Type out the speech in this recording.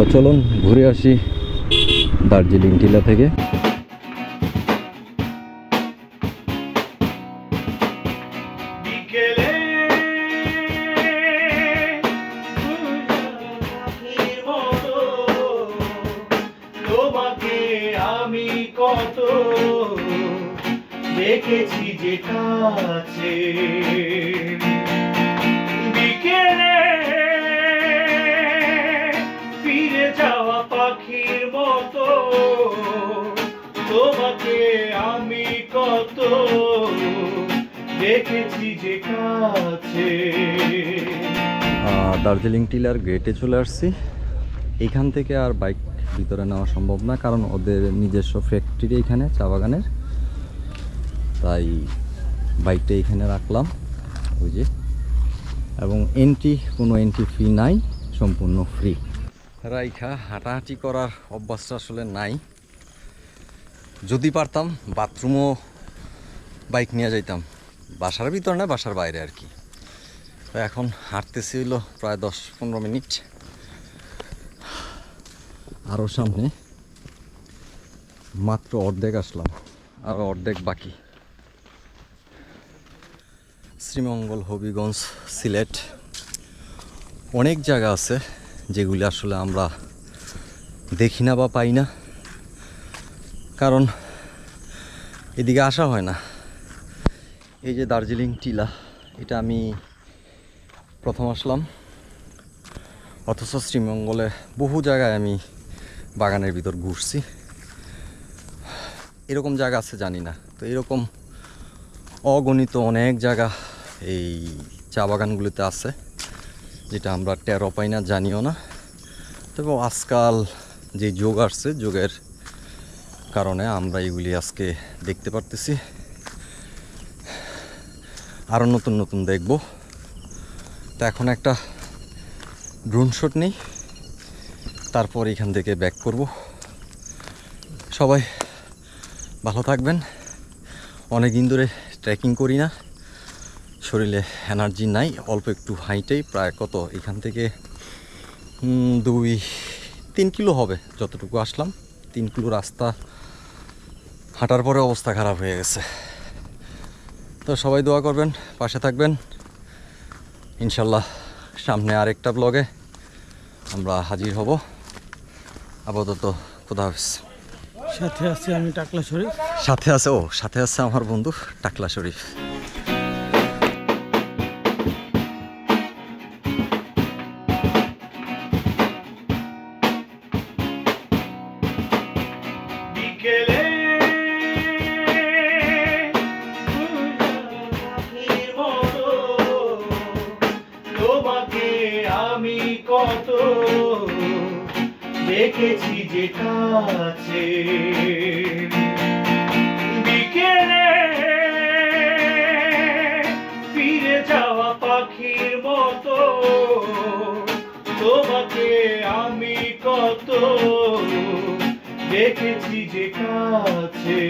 তো চলুন ঘুরে আসি দার্জিলিং টিলা থেকে। দেখেছি যে কাছে। বিকেলে কত দেখেছি যে কাছে। দার্জিলিং টিলার গেটে চলে আসছি। এখান থেকে আর বাইক ভিতরে নেওয়া সম্ভব না, কারণ ওদের নিজস্ব ফ্যাক্টরি এখানে, চা বাগানের। তাই বাইকটা এখানে রাখলাম, ওই যে। এবং এন্ট্রি কোনো এন্ট্রি ফি নাই, সম্পূর্ণ ফ্রি রাইখা, হাঁটাহাঁটি করার অভ্যাসটা আসলে নাই। যদি পারতাম বাথরুমও বাইক নিয়ে যাইতাম। বাসার ভিতর না, বাসার বাইরে আর কি তো এখন হাঁটতেছি হলো প্রায় দশ পনেরো মিনিট। আরও সামনে মাত্র অর্ধেক আসলাম আরও অর্ধেক বাকি। শ্রীমঙ্গল, হবিগঞ্জ, সিলেট, অনেক জায়গা আছে যেগুলি আসলে আমরা দেখি না বা পাই না। কারণ এদিকে আসা হয় না। এই যে দার্জিলিং টিলা, এটা আমি প্রথম আসলাম। অথচ শ্রীমঙ্গলে বহু জায়গায় আমি বাগানের ভিতর ঘুরছি। এরকম জায়গা আছে জানি না, তো এরকম অগণিত অনেক জায়গা এই চা বাগানগুলিতে আছে, যেটা আমরা টেরো পাই না, জানিও না। তবে আজকাল যে যোগ আসছে, যোগের কারণে আমরা এগুলি আজকে দেখতে পারতেছি। আরও নতুন নতুন দেখব। তো এখন একটা ড্রোন শট নেই। তারপর এখান থেকে ব্যাক করব। সবাই ভালো থাকবেন। অনেক দিন ধরে ট্রেকিং করি না। শরীরে এনার্জি নাই, অল্প একটু হাইটেই প্রায় কত? এখান থেকে দুই, তিন কিলো হবে যতটুকু আসলাম। তিন কিলো রাস্তা হাঁটার পরে অবস্থা খারাপ হয়ে গেছে। তো সবাই দোয়া করবেন পাশে থাকবেন। ইনশাল্লাহ সামনে আরেকটা ব্লগে আমরা হাজির হব। আপাতত খোদা হাফিজ। সাথে আছি আমি টাকলা শরীফ। সাথে আছে ও সাথে আছে আমার বন্ধু টাকলা শরীফ। কত দেখেছি যে কাছে বিকেলে ফিরে যাওয়া পাখির মতো, তোমাকে আমি কত দেখেছি যে কাছে